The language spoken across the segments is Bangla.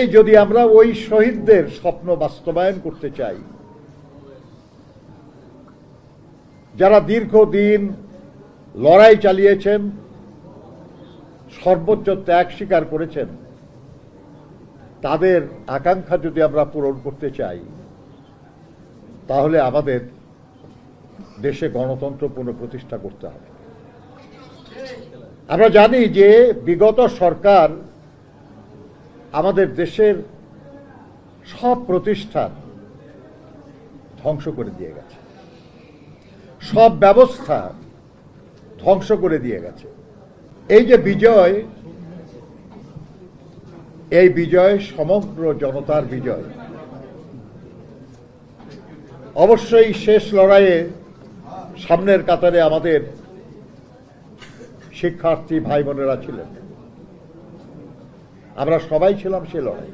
কাজেই যদি আমরা ওই শহীদদের স্বপ্ন বাস্তবায়ন করতে চাই, যারা দীর্ঘদিন লড়াই চালিয়েছেন, সর্বোচ্চ ত্যাগ স্বীকার করেছেন, তাদের আকাঙ্ক্ষা যদি আমরা পূরণ করতে চাই, তাহলে আমাদের দেশে গণতন্ত্র পুনঃপ্রতিষ্ঠা করতে হবে। আমরা জানি যে বিগত সরকার আমাদের দেশের সব প্রতিষ্ঠান ধ্বংস করে দিয়ে গেছে। সব ব্যবস্থা ধ্বংস করে দিয়ে গেছে। এই যে বিজয়, এই বিজয় সমগ্র জনতার বিজয়। অবশ্যই শেষ লড়াইয়ে সামনের কাতারে আমাদের শিক্ষার্থী ভাই বোনেরা ছিলেন। আমরা সবাই ছিলাম সে লড়াই।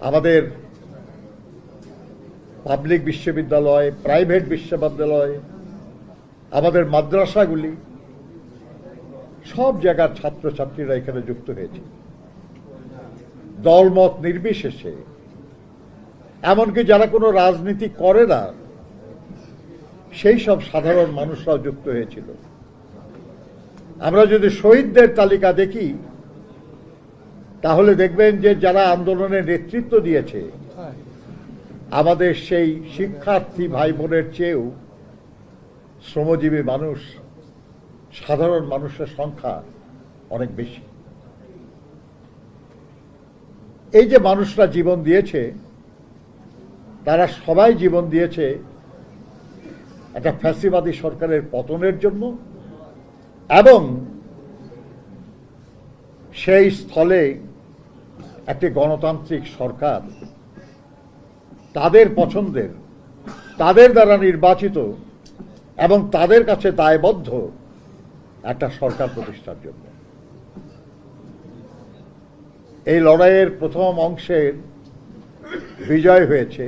আমাদের পাবলিক বিশ্ববিদ্যালয়, প্রাইভেট বিশ্ববিদ্যালয়, আমাদের মাদ্রাসাগুলি, সব জায়গার ছাত্রছাত্রীরা এখানে যুক্ত হয়েছে। দলমত নির্বিশেষে। এমনকি যারা কোনো রাজনীতি করে না, সেই সব সাধারণ মানুষরাও যুক্ত হয়েছিল। আমরা যদি শহীদদের তালিকা দেখি, তাহলে দেখবেন যে যারা আন্দোলনের নেতৃত্ব দিয়েছে, আমাদের সেই শিক্ষার্থী ভাই বোনের চেয়েও শ্রমজীবী মানুষ, সাধারণ মানুষের সংখ্যা অনেক বেশি। এই যে মানুষরা জীবন দিয়েছে, তারা সবাই জীবন দিয়েছে একটা ফ্যাসিবাদী সরকারের পতনের জন্য এবং সেই স্থলে একটি গণতান্ত্রিক সরকার, তাদের পছন্দের, তাদের দ্বারা নির্বাচিত এবং তাদের কাছে দায়বদ্ধ একটা সরকার প্রতিষ্ঠার জন্য। এই লড়াইয়ের প্রথম অংশের বিজয় হয়েছে,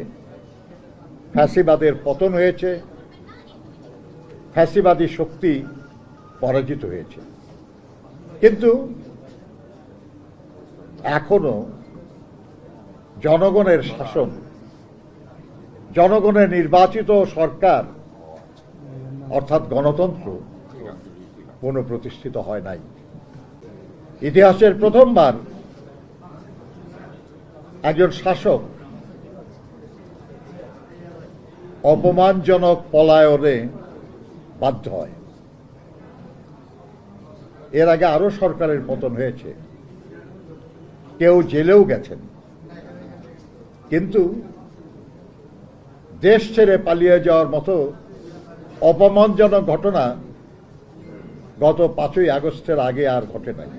ফ্যাসিবাদের পতন হয়েছে, ফ্যাসিবাদী শক্তি পরাজিত হয়েছে। কিন্তু এখনও জনগণের শাসন, জনগণের নির্বাচিত সরকার, অর্থাৎ গণতন্ত্র, পুনঃপ্রতিষ্ঠিত হয় নাই। ইতিহাসের প্রথমবার একজন শাসক অপমানজনক পলায়নে বাধ্য হয়। এর আগে আরও সরকারের পতন হয়েছে। কেউ জেলেও গেছেন। কিন্তু দেশ ছেড়ে পালিয়ে যাওয়ার মতো অপমানজনক ঘটনা গত পাঁচই আগস্টের আগে আর ঘটে নাই।